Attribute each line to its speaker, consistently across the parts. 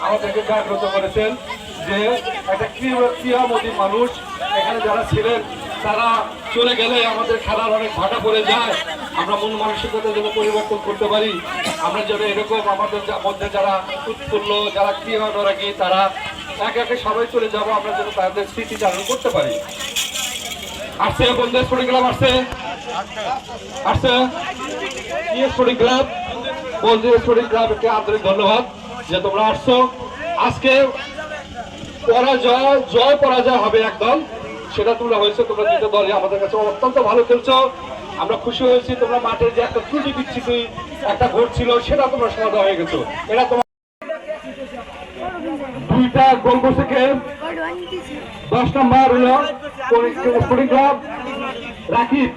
Speaker 1: আমাদেরকে জাগ্রত করেছেন যে একটা ক্রিয়া- ক্রিয়ামতী মানুষ এখানে যারা ছিলেন, তারা চলে গেলে আমাদের খেলার অনেক ভাটা পড়ে যায়। আমরা মন মানসিকতা যেন পরিবর্তন করতে পারি। আমরা যেন এরকম আমাদের মধ্যে যারা উৎফুল্ল, যারা ক্রিয়া অনুরাগী তারা একে একে সবাই চলে যাব, আমরা যেন তাদের স্মৃতি চালন করতে পারি। আসছে বন্ধু স্পোর্টিং ক্লাব আসছে। আসছে। কি স্পোর্টিং ক্লাব। বন্ধু স্পোর্টিং ক্লাবকে আন্তরিক ধন্যবাদ। যে তোমরা আসছো, আজকে পরাজয়, জয় পরাজয় হবে একদম সেটা তোমরা হয়েছে, তোমরা দুটো দলই আমাদের কাছে অত্যন্ত ভালো খেলছো। আমরা খুশি হয়েছি, তোমরা মাঠের যে একটা ত্রুটি বিচ্ছিতি একটা ভোট ছিল, সেটা তোমরা সমাধান হয়ে গেছো। এটা তোমার দুইটা গোল করছে কে? দশ নম্বর হলো স্পোর্টিং ক্লাব? রাকিব।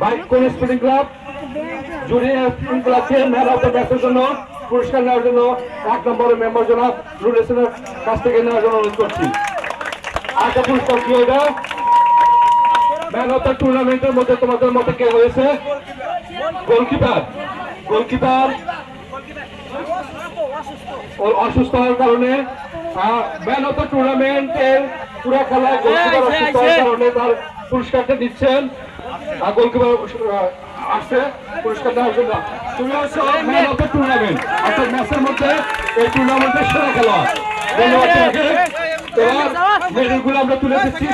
Speaker 1: বাইক কোন স্পোর্টিং ক্লাব? জুড়ে স্পোর্টিং ক্লাবকে ম্যান অফ দ্য ম্যাচের জন্য পুরস্কার নেওয়ার জন্য এক নম্বরের মেম্বার জনাব রুল কাছ থেকে নেওয়ার জন্য অনুরোধ করছি। আরেকটা পুরস্কার কি এটা ম্যান অফ দ্য টুর্নামেন্টের মধ্যে তোমাদের মধ্যে কে হয়েছে? গোলকিপার গোলকিপার ওর অসুস্থ হওয়ার কারণে ম্যান অফ দ্য টুর্নামেন্টের পুরো খেলায় গোলকিপার অসুস্থ হওয়ার কারণে তার পুরস্কারটা দিচ্ছেন আর গোলকিপার আসছে পুরস্কার দেওয়ার জন্য। তুমি হচ্ছে ম্যান অফ দ্য টুর্নামেন্ট অর্থাৎ ম্যাচের মধ্যে এই টুর্নামেন্টের সেরা খেলোয়াড়। ধন্যবাদ তোমাকে। এবার মেডেলগুলো আমরা তুলে দিচ্ছি।